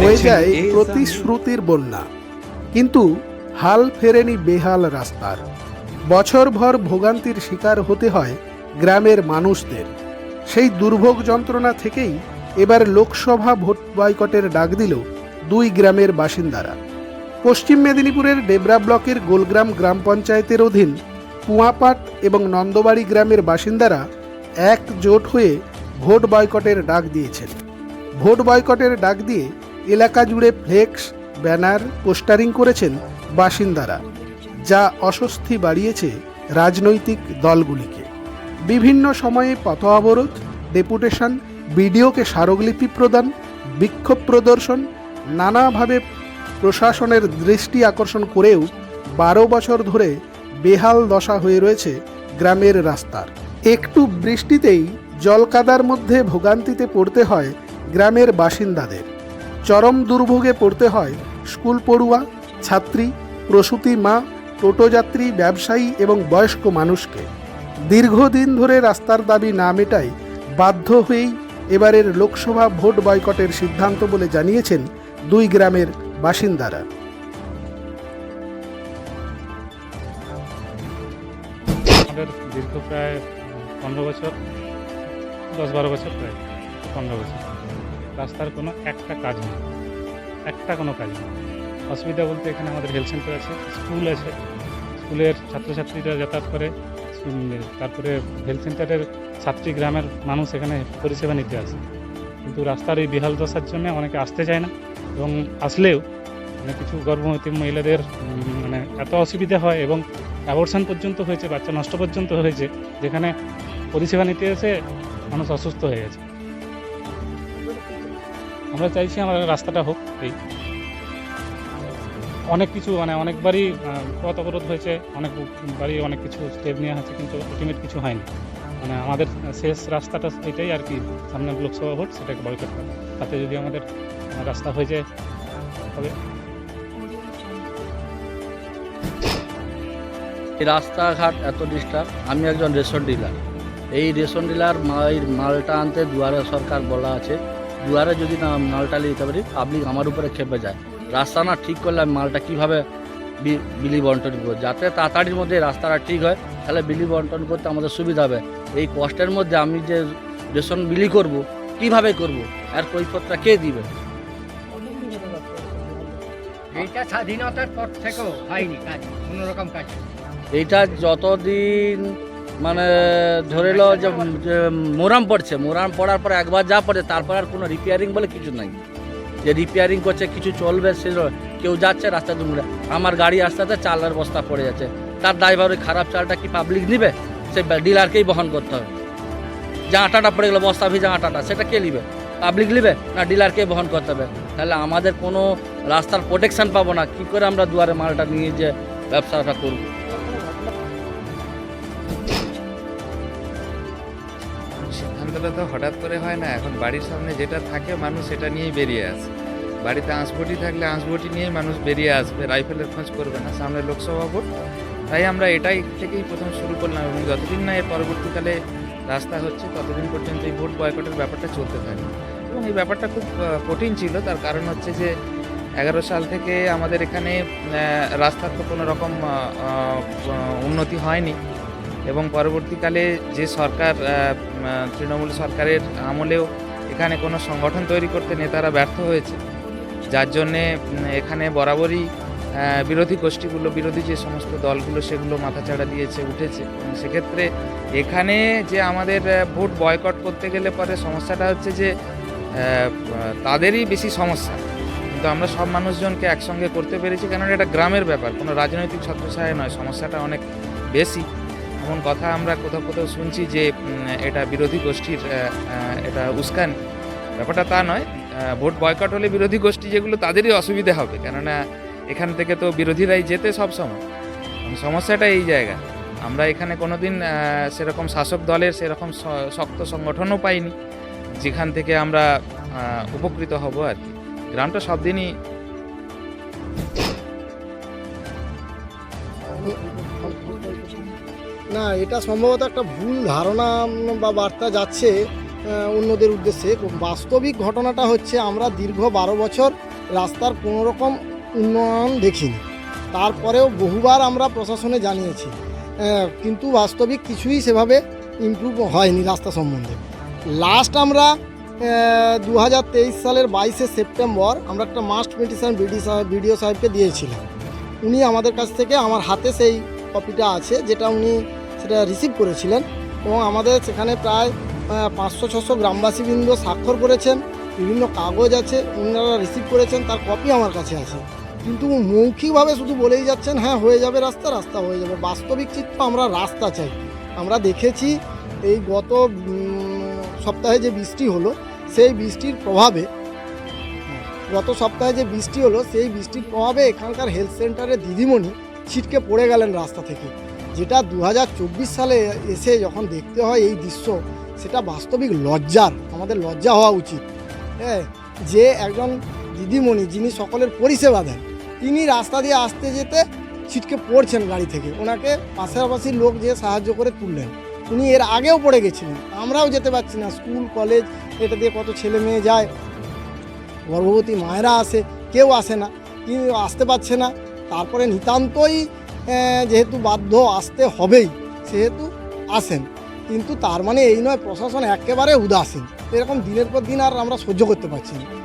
হয়ে যায় প্রতিশ্রুতির বন্যা। কিন্তু হাল ফেরেনি বেহাল রাস্তার। বছরভর ভোগান্তির শিকার হতে হয় গ্রামের মানুষদের। সেই দুর্ভোগ যন্ত্রণা থেকেই এবার লোকসভা ভোট বয়কটের ডাক দিল দুই গ্রামের বাসিন্দারা। পশ্চিম মেদিনীপুরের ডেবরা ব্লকের গোলগ্রাম গ্রাম পঞ্চায়েতের অধীন কুয়াপাট এবং নন্দবাড়ি গ্রামের বাসিন্দারা একজোট হয়ে ভোট বয়কটের ডাক দিয়েছেন। ভোট বয়কটের ডাক দিয়ে এলাকা জুড়ে ফ্লেক্স, ব্যানার, পোস্টারিং করেছেন বাসিন্দারা, যা অস্বস্তি বাড়িয়েছে রাজনৈতিক দলগুলিকে। বিভিন্ন সময়ে পথ অবরোধ, ডেপুটেশন, বিডিওকে স্মারকলিপি প্রদান, বিক্ষোভ প্রদর্শন, নানাভাবে প্রশাসনের দৃষ্টি আকর্ষণ করেও বারো বছর ধরে বেহাল দশা হয়ে রয়েছে গ্রামের রাস্তার। একটু বৃষ্টিতেই জলকাদার মধ্যে ভোগান্তিতে পড়তে হয় গ্রামের বাসিন্দাদের। চরম দুর্ভোগে পড়তে হয়। স্কুল পড়ুয়া, ছাত্রী, প্রসূতি মা, টোটোযাত্রী, ব্যবসায়ী এবং বয়স্ক মানুষকে। দীর্ঘদিন ধরে রাস্তার দাবি না মেটায় বাধ্য হয়েই এবারের লোকসভা ভোট বয়কটের সিদ্ধান্ত বলে জানিয়েছেন দুই গ্রামের বাসিন্দারা। দীর্ঘ প্রায় পনেরো বছর, দশ বারো বছর প্রায়, পনেরো বছর। রাস্তার কোনো একটা কাজ নেই। একটা কোনো কাজ নেই। অসুবিধা বলতে এখানে আমাদের হেলথ সেন্টার আছে স্কুল আছে। স্কুলের ছাত্রছাত্রীরা যাতায়াত করে তারপরে হেলথ সেন্টারের ছাত্রী গ্রামের মানুষ এখানে পরিষেবা নিতে আসে। কিন্তু রাস্তার এই বেহাল দশার জন্য অনেকে আসতে চায় না এবং আসলেও মানে কিছু গর্ভবতী মহিলাদের মানে এত অসুবিধা হয় এবং অ্যাবর্শন পর্যন্ত হয়েছে, বাচ্চা নষ্ট পর্যন্ত হয়েছে, যেখানে পরিষেবা নিতে এসে মানুষ অসুস্থ হয়ে গেছে। আমরা চাইছি আমাদের রাস্তাটা হোক, এই। অনেক কিছু মানে অনেকবারই পথ অবরোধ হয়েছে অনেক অনেকবারই অনেক কিছু স্টেপ নেওয়া হয়েছে, কিন্তু আলটিমেট কিছু হয়নি। মানে আমাদের শেষ রাস্তাটা এটাই আর কি, সামনে লোকসভা ভোট, সেটাকে বয়কট করা। তাতে যদি আমাদের রাস্তা হয়ে যায়, তবে এই রাস্তাঘাট এত ডিস্টার্ব আমি একজন রেশন ডিলার। এই রেশন ডিলার মাল মালটা আনতে দুয়ারে সরকার বলা আছে দুয়ারে যদি না মালটা নিতে পারি পাবলিক আমার উপরে খেপে যায়। রাস্তা না ঠিক করলে আমি মালটা কীভাবে বিলি বন্টন করব? যাতে তাড়াতাড়ির মধ্যে রাস্তাটা ঠিক হয় তাহলে বিলি বন্টন করতে আমাদের সুবিধা হবে। এই কষ্টের মধ্যে আমি যে রেশন বিলি করব কীভাবে করব? আর কৈফতটা কে দিবে? এইটা স্বাধীনতার পর থেকেও হয়নি কাজ কোনো রকম কাজ। এইটা যতদিন মানে ধরে লো যে মোরাম পড়ছে, মোরাম পড়ার পর একবার যা পড়ে, তারপর আর কোনো রিপেয়ারিং বলে কিছু নাই। যে রিপেয়ারিং করছে, কিছু চলবে, সে কেউ যাচ্ছে রাস্তা দুমড়ে, আমার গাড়ি আসতে আসতে চালের বস্তা পড়ে যাচ্ছে, তার ড্রাইভার ওই খারাপ চালটা কি পাবলিক নিবে? সে ডিলারকেই বহন করতে হবে। যে আটাটা পড়ে গেলো, বস্তা ভিজা আটাটা, সেটা কে নিবে? পাবলিক নিবে না ডিলারকেই বহন করতে হবে? তাহলে আমাদের কোনো রাস্তার প্রোটেকশন পাবো না, কি করে আমরা দুয়ারে মালটা নিয়ে যে ব্যবসাটা করব? সিদ্ধান্তটা তো হঠাৎ করে হয় না, এখন বাড়ির সামনে যেটা থাকে মানুষ সেটা নিয়েই বেরিয়ে আসে বাড়িতে আঁশবটি থাকলে আঁশবটি নিয়েই মানুষ বেরিয়ে আসবে, রাইফেলের খোঁজ করবে না, সামনে লোকসভা ভোট। তাই আমরা এটাই থেকেই প্রথম শুরু করলাম এবং যতদিন না এর পরবর্তীকালে রাস্তা হচ্ছে, ততদিন পর্যন্ত এই ভোট বয়কটের ব্যাপারটা চলতে থাকে এবং এই ব্যাপারটা খুব কঠিন ছিল, তার কারণ হচ্ছে যে এগারো সাল থেকে আমাদের এখানে রাস্তার তো কোনো রকম উন্নতি হয়নি। এবং পরবর্তীকালে যে সরকার তৃণমূল সরকারের আমলেও এখানে কোনো সংগঠন তৈরি করতে নেতারা ব্যর্থ হয়েছে। যার জন্যে এখানে বরাবরই বিরোধী গোষ্ঠীগুলো, বিরোধী যে সমস্ত দলগুলো, সেগুলো মাথাচাড়া দিয়েছে, উঠেছে। সেক্ষেত্রে এখানে যে আমাদের ভোট বয়কট করতে গেলে পরে সমস্যাটা হচ্ছে যে তাদেরই বেশি সমস্যা। কিন্তু আমরা সব মানুষজনকে একসঙ্গে করতে পেরেছি, কেননা এটা গ্রামের ব্যাপার। কোনো রাজনৈতিক ছত্রছায়া নয়, সমস্যাটা অনেক বেশি। এমন কথা আমরা কোথাও কোথাও শুনছি যে এটা বিরোধী গোষ্ঠীর এটা উস্কান। ব্যাপারটা তা নয়। ভোট বয়কট হলে বিরোধী গোষ্ঠী যেগুলো তাদেরই অসুবিধা হবে। কেননা এখান থেকে তো বিরোধীরাই যেতে সব সময়। সমস্যাটা এই জায়গা। আমরা এখানে কোনোদিন আহ, সেরকম শাসক দলের সেরকম শক্ত সংগঠনও পাইনি যেখান থেকে আমরা উপকৃত হব আর কি। গ্রামটা সব দিনই না, এটা সম্ভবত একটা ভুল ধারণা বা বার্তা যাচ্ছে অন্যদের উদ্দেশ্যে। বাস্তবিক ঘটনাটা হচ্ছে, আমরা দীর্ঘ বারো বছর রাস্তার কোনোরকম উন্নয়ন দেখিনি। তারপরেও বহুবার আমরা প্রশাসনে জানিয়েছি। কিন্তু বাস্তবিক কিছুই সেভাবে ইমপ্রুভ হয়নি রাস্তা সম্বন্ধে। লাস্ট আমরা দু হাজার তেইশ সালের বাইশে সেপ্টেম্বর আমরা একটা মাস্ট পিটিশন বিডি সাহেব বিডিও সাহেবকে দিয়েছিলাম। উনি আমাদের কাছ থেকে, আমার হাতে সেই কপিটা আছে, যেটা উনি সেটা রিসিভ করেছিলেন এবং আমাদের সেখানে প্রায় পাঁচশো, ছশো গ্রামবাসীবৃন্দ স্বাক্ষর করেছেন, বিভিন্ন কাগজ আছে, ওনারা রিসিভ করেছেন, তার কপি আমার কাছে আছে। কিন্তু মৌখিকভাবে শুধু বলেই যাচ্ছেন হ্যাঁ হয়ে যাবে রাস্তা রাস্তা হয়ে যাবে। বাস্তবিক চিত্র আমরা রাস্তা চাই। আমরা দেখেছি এই গত সপ্তাহে যে বৃষ্টি হলো, সেই বৃষ্টির প্রভাবে, গত সপ্তাহে যে বৃষ্টি হলো, সেই বৃষ্টির প্রভাবে এখানকার হেলথ সেন্টারে দিদিমণি ছিটকে পড়ে গেলেন রাস্তা থেকে। যেটা দু হাজার চব্বিশ সালে এসে যখন দেখতে হয় এই দৃশ্য, সেটা বাস্তবিক লজ্জার, আমাদের লজ্জা হওয়া উচিত। হ্যাঁ যে একজন দিদিমণি যিনি সকলের পরিষেবা দেন, তিনি রাস্তা দিয়ে আসতে যেতে ছিটকে পড়ছেন গাড়ি থেকে। ওনাকে পাশাপাশি লোক যে সাহায্য করে তুললেন, উনি এর আগেও পড়ে গেছিলেন। আমরাও যেতে পারছি না, স্কুল, কলেজ, এটা দিয়ে কত ছেলে মেয়ে যায়। গর্ভবতী মায়েরা আসে, কেউ আসে না কিন্তু আসতে পারছে না। তারপরে নিতান্তই যেহেতু বাধ্য আসতে হবেই, সেহেতু আসেন। কিন্তু তার মানে এই নয়, প্রশাসন একেবারে উদাসীন। এরকম দিনের পর দিন আর আমরা সহ্য করতে পারছি না।